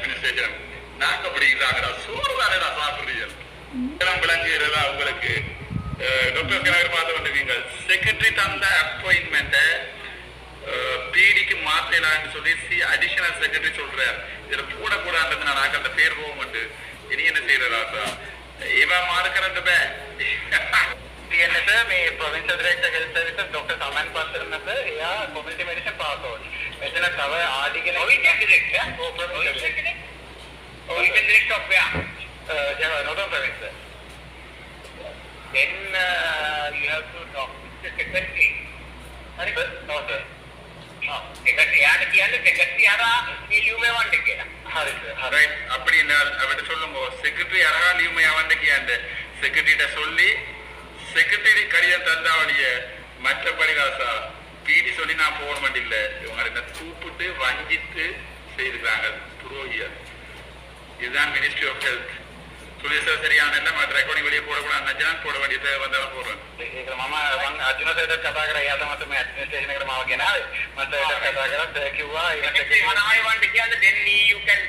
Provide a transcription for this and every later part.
Administration சொல்லி C additional secretary சொல்றார். இதுல கூட கூட நான் ஆக்கிட்ட பேர் போக மாட்டேன் என்ன செய்யறதா சார் இவன் மாறுக்கிறப்ப என்ன sir provincial director health services going to cover article. Oh, we can direct, yeah? Oh, from oh, we can direct. Oh, we can direct of where? Uh, Java, not on private, sir. Then uh, you have to talk to the secretary. Sorry, sir? No, sir. அப்படின்னா அவர்கிட்ட சொல்லுங்க secretary யாரா லீவுமே அவன் அந்த செக்ரட்டரிட்ட சொல்லி secretary கடிதம் தந்தாவுடைய மற்ற பரிகாசம் பீடி சொல்லி நான் போக மாட்டேன் இல்லை இவங்க என்ன கூப்பிட்டு வஞ்சித்து செய்திருக்கிறாங்க புரோகியர் இதுதான் மினிஸ்ட்ரி ஆஃப் ஹெல்த் சொல்லி சரியான இல்லை ரெக்கார்டிங் வெளியே போடக்கூடாது. நினைச்சு போட வேண்டிய தேவை வந்தாலும் போடுறேன். மாமா அர்ஜுன சைட కథాగర యాద మాత్రమే అడ్మినిస్ట్రేషన్ ఇక్కడ మావకేనా మన సైడ కథాగర కివ్వా మన ఆయవాంటికి అండ్ దెన్ యు కెన్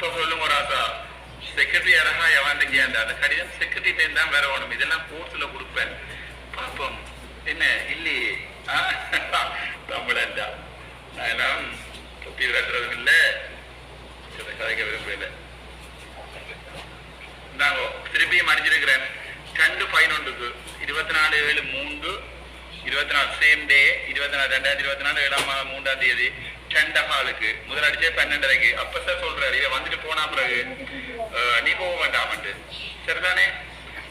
சொல்லுங்க செக்ரட்டரி அழகா எவாண்ட கேந்த அந்த கடிதம் செக்ரட்டரி தான் வேற ஒண்ணும். இதெல்லாம் கோர்ட்ல கொடுப்பேன். பாப்போம். என்ன? இல்லையே. ஆ? தமிழன்டா நான் எல்லாம் தொப்பி வெட்டுறதும் இல்லை. சில கதைக்க விரும்பல நாங்க திருப்பியும் அடிச்சிருக்கிறேன். ரெண்டு பதினொன்றுக்கு இருபத்தி நாலு ஏழு மூன்று இருபத்தி நாலு சேம் டே இருபத்தி நாலு ரெண்டாயிரத்தி இருபத்தி நாலு ஏழாம் மாதம் மூன்றாம் தேதி. டென்ட் ஹாலுக்கு முதல் அடிச்சே பன்னெண்டரைக்கு அப்ப சார் சொல்றாரு இவன் வந்துட்டு போனா பிறகு அஹ், நீ போக வேண்டாமட்டு சரிதானே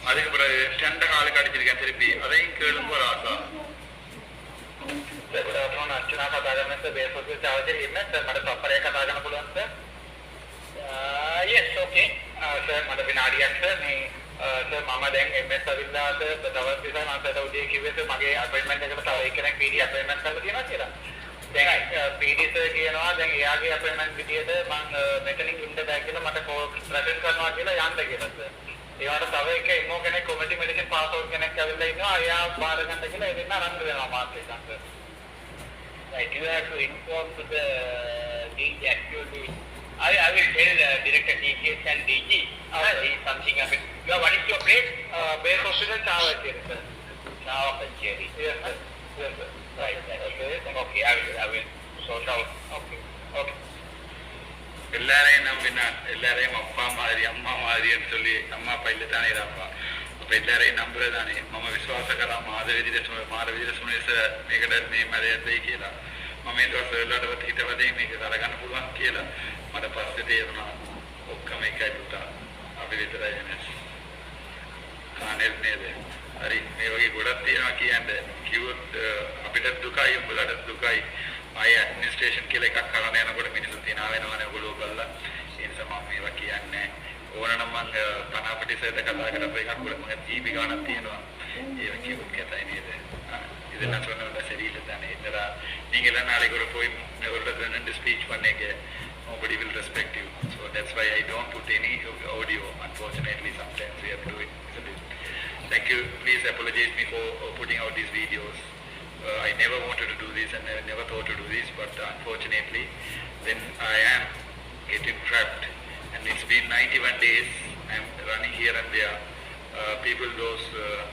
அதுக்கு பிறகு டென்ட் ஹாலுக்கு அடிச்சிருக்கேன் திருப்பி அதையும் கேளுங்க ஒரு ஆசா good afternoon අර්ජුනා කතා කරන සර් බේස් ඔෆිස් ආවදී ඉන්න සර් මට සප්පරේ කතා කරන්න පුළුවන් සර් yes okay සර් මට විනාඩියක් සර් මේ සර් මම දැන් MS අවිල්ලා සර් දවස් විතර මම සර් උදේ කිව්වේ සර් මගේ අපොයින්ට්මන්ට් එකට තව එක්කෙනෙක් PD අපොයින්ට්මන්ට් කරලා තියෙනවා කියලා දැන් සර් කියනවා දැන් එයාගේ අපොයින්ට්මන්ට් විදියට මම මෙතනින් ඉන්න බෑ කියලා මට ප්‍රසන්ට් කරනවා කියලා යන්න කියලා සර් ඒවට තව එක ඉමෝ කෙනෙක් කොමිටි මෙඩිසින් පාස් අවුට් කෙනෙක් ඇවිල්ලා ඉන්නවා එයා බාර ගන්න කියලා ඒ දෙන්න අරන් දෙනවා මාත් එක්ක sir Right, you have to inform to the DG actually. I, I will tell uh, Director DGS and DG. Uh, okay. something a bit. You what is your place? Uh, base hospital, Chawacheri, sir. Chawacheri. Yes, sir. Yes, sir. Right, right. Okay. Okay, I will, I will sort out. Okay. Okay. எல்லாரையும் நம்பினான் எல்லாரையும் அப்பா மாதிரி அம்மா மாதிரின்னு சொல்லி அம்மா அப்பா இல்லை தானே அப்பா அப்ப எல்லாரையும் நம்புறதானே මම විශ්වාස කරා මාද විදිහට මාර විදිහට සුනේස මේකට මේ මැදේ දෙයි කියලා මම ඊට පස්සේ වෙලාවට හිතවදී මේක කරගන්න පුළුවන් කියලා මට පස්සේ තේරුණා ඔක්කොම එකයි පුතා අපි විතරයි වෙනස් කානෙල් නේද හරි මේ වගේ ගොඩක් තියෙනවා කියන්නේ කිව්වොත් අ, අපිට දුකයි උඹලට දුකයි ආය ඇඩ්මිනිස්ට්‍රේෂන් කියලා එකක් කරන්න යනකොට මිනිස්සු තිනා වෙනවනේ ඔයගොල්ලෝ බලලා ඒ නිසා මම මේවා කියන්නේ ඕනනම් මම පනාපටි සේද කතා කරපු එකක් වල මම ජීබි ගානක් තියෙනවා ඒක කිව්වොත් කතයි නේද ஆ, இதெல்லாம் சொன்னவங்க சரியில்லை தானே இதெல்லாம் நீங்க எல்லாம் நாளைக்கு ஒரு போய் ஒரு ரெண்டு ஸ்பீச் பண்ணீங்க nobody will respect you so that's why I don't put any audio unfortunately sometimes we have you. Please apologize me for uh, putting out these videos. Uh, I never wanted to do this and I never thought to do this, but unfortunately, then I am getting trapped. And it's been 91 days. I'm running here and there. Uh, people, those uh,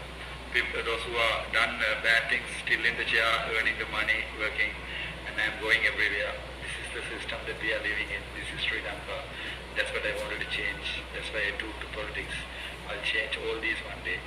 people, those who are done uh, bad things, still in the chair, earning the money, working, and I'm going everywhere. This is the system that we are living in. This is Sri Lanka. That's what I wanted to change. That's why I took to politics. I'll change all these one day.